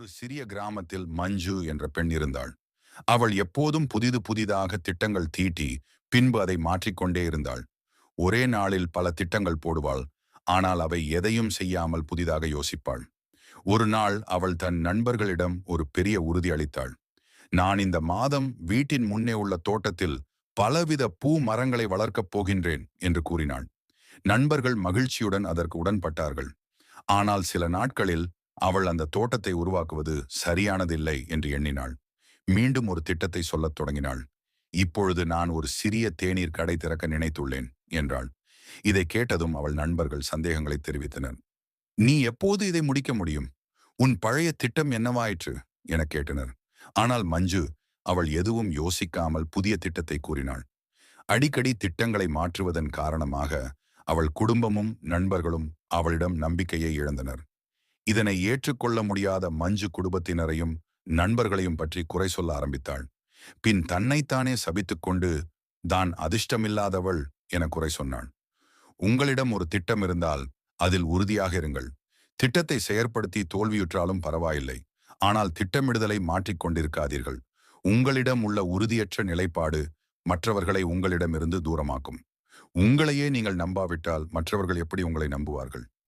ஒரு சிறிய கிராமத்தில் மஞ்சு என்ற பெண் இருந்தாள். அவள் எப்போதும் புதிது புதிதாக திட்டங்கள் தீட்டி பின்பு அதை மாற்றிக்கொண்டே இருந்தாள். ஒரே நாளில் பல திட்டங்கள் போடுவாள். ஆனால் அவை எதையும் செய்யாமல் புதிதாக யோசிப்பாள். ஒரு நாள் அவள் தன் நண்பர்களிடம் ஒரு பெரிய உறுதி அளித்தாள். நான் இந்த மாதம் வீட்டின் முன்னே உள்ள தோட்டத்தில் பலவித பூ மரங்களை வளர்க்கப் போகின்றேன் என்று கூறினாள். நண்பர்கள் மகிழ்ச்சியுடன் அதற்கு உடன்பட்டார்கள். ஆனால் சில நாட்களில் அவள் அந்த தோட்டத்தை உருவாக்குவது சரியானதில்லை என்று எண்ணினாள். மீண்டும் ஒரு திட்டத்தை சொல்லத் தொடங்கினாள். இப்பொழுது நான் ஒரு சிறிய தேநீர் கடை திறக்க நினைத்துள்ளேன் என்றாள். இதை கேட்டதும் அவள் நண்பர்கள் சந்தேகங்களை தெரிவித்தனர். நீ எப்போது இதை முடிக்க முடியும்? உன் பழைய திட்டம் என்னவாயிற்று என கேட்டனர். ஆனால் மஞ்சு அவள் எதுவும் யோசிக்காமல் புதிய திட்டத்தை கூறினாள். அடிக்கடி திட்டங்களை மாற்றுவதன் காரணமாக அவள் குடும்பமும் நண்பர்களும் அவளிடம் நம்பிக்கையை இழந்தனர். இதனை ஏற்றுக்கொள்ள முடியாத மஞ்சு குடும்பத்தினரையும் நண்பர்களையும் பற்றி குறை சொல்ல ஆரம்பித்தாள். பின் தன்னைத்தானே சபித்துக்கொண்டு தான் அதிர்ஷ்டமில்லாதவள் என குறை சொன்னாள். உங்களிடம் ஒரு திட்டம் இருந்தால் அதில் உறுதியாக இருங்கள். திட்டத்தை செயற்படுத்தி தோல்வியுற்றாலும் பரவாயில்லை. ஆனால் திட்டமிடுதலை மாற்றிக்கொண்டிருக்காதீர்கள் உங்களிடம் உள்ள உறுதியற்ற நிலைப்பாடு மற்றவர்களை உங்களிடமிருந்து தூரமாக்கும். உங்களையே நீங்கள் நம்பாவிட்டால் மற்றவர்கள் எப்படி உங்களை நம்புவார்கள்?